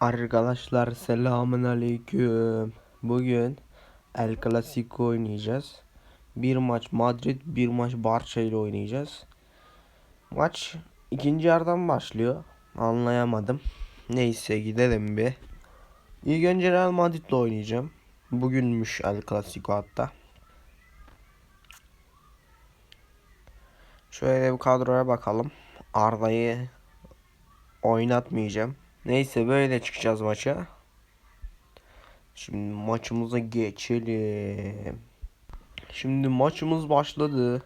Arkadaşlar selamun aleyküm. Bugün El Clasico oynayacağız. Bir maç Madrid, bir maç Barça ile oynayacağız. Maç ikinci yarıdan başlıyor. Anlayamadım. Neyse gidelim bir. İlk önce Real Madrid ile oynayacağım. Bugünmüş El Clasico hatta. Şöyle bir kadroya bakalım. Arda'yı oynatmayacağım. Neyse böyle çıkacağız maça. Şimdi maçımıza geçelim. Şimdi maçımız başladı.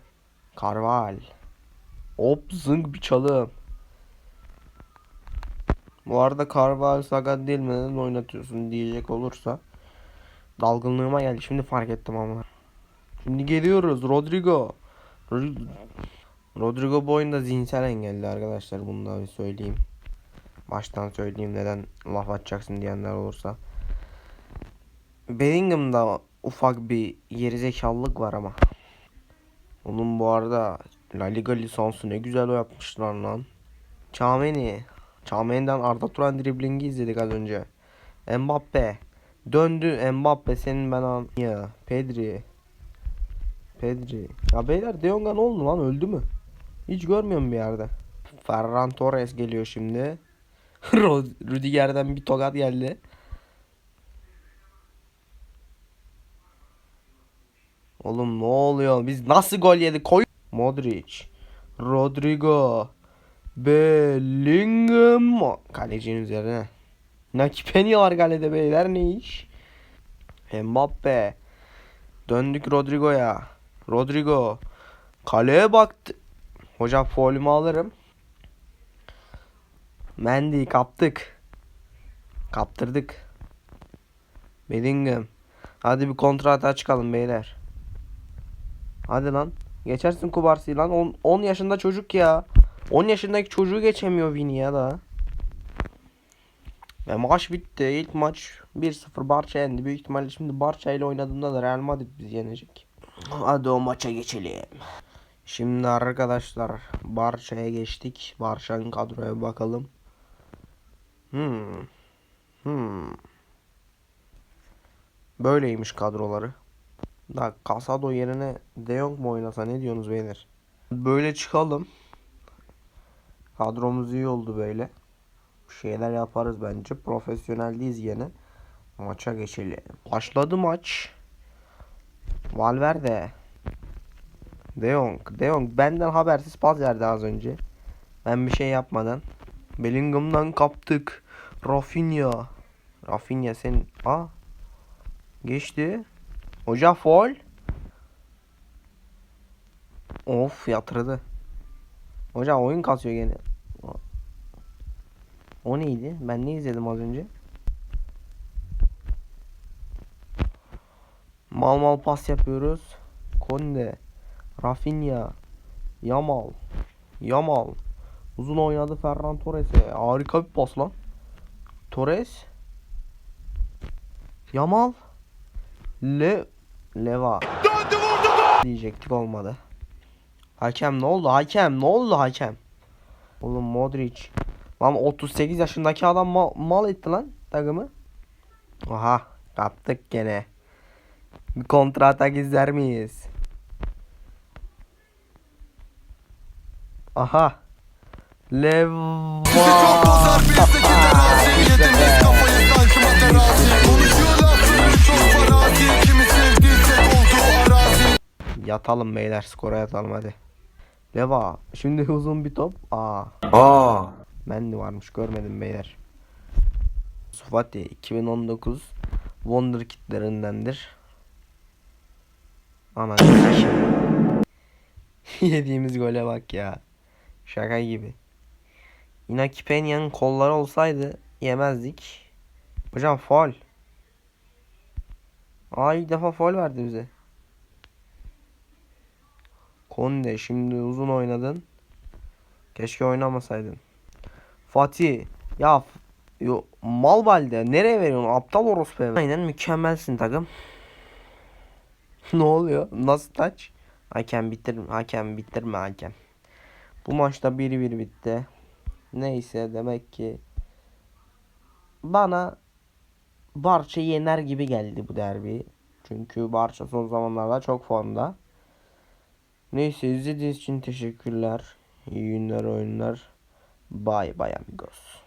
Karval. Hop zınk bir çalım. Bu arada Karval sakat değil mi? Oynatıyorsun diyecek olursa. Dalgınlığıma geldi. Şimdi fark ettim ama. Şimdi geliyoruz. Rodrigo. Ro- Rodrigo bu oyunda zihinsel engelli arkadaşlar. Bunu da bir söyleyeyim. Baştan söyleyeyim neden laf atacaksın diyenler olursa. Bellingham'da ufak bir gerizekalılık var ama. Onun bu arada La Liga lisansı ne güzel o yapmışlar lan. Çameni. Çameni'den Arda Turan driblingi izledik az önce. Mbappe. Döndü Mbappe senin ben an ya. Pedri. Pedri. Ya beyler De Jong'a ne oldu lan öldü mü? Hiç görmüyorum bir yerde. Ferran Torres geliyor şimdi. Rüdiger'den bir tokat geldi. Oğlum ne oluyor? Biz nasıl gol yedik? Koy. Modric. Rodrigo. Bellingham. Kalecinin üzerine. Nakipeni var kalede beyler ne iş? Mbappe. Döndük Rodrigo'ya. Rodrigo. Kaleye baktı. Hocam faulümü alırım. Mendy kaptık. Kaptırdık. Bellingham. Hadi bir kontra atağa çıkalım beyler. Hadi lan. Geçersin Kubarsi lan. 10 10 yaşında çocuk ya. 10 yaşındaki çocuğu geçemiyor Vini ya da. Ve maç bitti. İlk maç 1-0 Barça yendi. Büyük ihtimalle şimdi Barça ile oynadığında da Real Madrid bizi yenecek. Hadi o maça geçelim. Şimdi arkadaşlar Barça'ya geçtik. Barça'nın kadroya bakalım. Hmm. Hmm. Böyleymiş kadroları. Da Casado yerine De Jong mu oynasa ne diyorsunuz beyler? Böyle çıkalım. Kadromuz iyi oldu böyle. Şeyler yaparız bence. Profesyonelliyiz yine. Maça geçelim. Başladı maç. Valverde. De Jong. De Jong benden habersiz pas verdi az önce. Ben bir şey yapmadan. Bellingham'dan kaptık. Rafinha. Rafinha sen... Aa. Geçti. Hoca foul. Of yatırdı. Hoca oyun kasıyor gene. O neydi? Ben ne izledim az önce? Mal mal pas yapıyoruz. Konde. Rafinha. Yamal. Yamal. Uzun oynadı Ferran Torres'e. Harika bir pas lan. Torres. Yamal. Le Leva. Döndü vurdu gol. Diyecektik olmadı. Hakem ne oldu? Hakem ne oldu hakem? Oğlum Modric. Lan 38 yaşındaki adam ma- mal etti lan takımı. Aha kaptık gene. Bir kontra atak izler miyiz? Aha. Leva. Kafaya sanki Konuşuyorlar çok farazi Kimi olduğu arazi Yatalım beyler skora yatalım hadi. Leva. Şimdi uzun bir top. Aa. Aa. Ben de varmış görmedim beyler. Sufati 2019 Wonder kitlerindendir. Ana Yediğimiz gole bak ya. Şaka gibi. Inaki Peña'nın kolları olsaydı yemezdik. Hocam faul. Aa ilk defa faul verdi bize. Konde şimdi uzun oynadın. Keşke oynamasaydın. Fatih ya yo, Malbalde nereye veriyorsun aptal orospu eve. Aynen mükemmelsin takım. ne oluyor? Nasıl taç? Hakem bitir hakem bitirme hakem. Bu maçta 1-1 bitti. Neyse demek ki bana Barça yener gibi geldi bu derbi. Çünkü Barça son zamanlarda çok formda. Neyse izlediğiniz için teşekkürler. İyi günler oyunlar. Bye bye amigos.